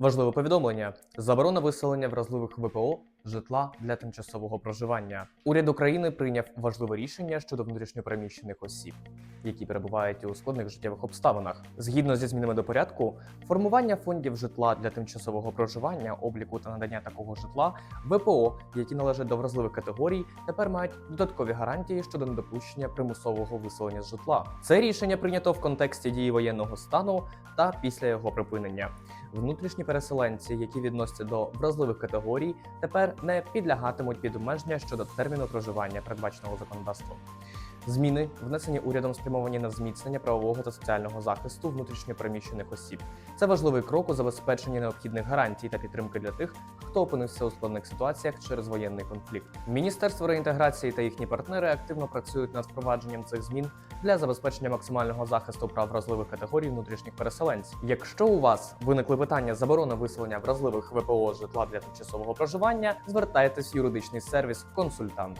Важливе повідомлення: заборона виселення вразливих ВПО житла для тимчасового проживання. Уряд України прийняв важливе рішення щодо внутрішньопереміщених осіб, які перебувають у складних життєвих обставинах. Згідно зі змінами до порядку, формування фондів житла для тимчасового проживання, обліку та надання такого житла ВПО, які належать до вразливих категорій, тепер мають додаткові гарантії щодо недопущення примусового виселення з житла. Це рішення прийнято в контексті дії воєнного стану та після його припинення. Внутрішні переселенці, які відносяться до вразливих категорій, тепер не підлягатимуть під обмеження щодо терміну проживання, передбаченого законодавством. Зміни, внесені урядом, спрямовані на зміцнення правового та соціального захисту внутрішньопереміщених осіб. Це важливий крок у забезпеченні необхідних гарантій та підтримки для тих, хто опинився у складних ситуаціях через воєнний конфлікт. Міністерство реінтеграції та їхні партнери активно працюють над впровадженням цих змін для забезпечення максимального захисту прав вразливих категорій внутрішніх переселенців. Якщо у вас виникли питання заборони виселення вразливих ВПО житла для тимчасового проживання, звертайтесь в юридичний сервіс консультант.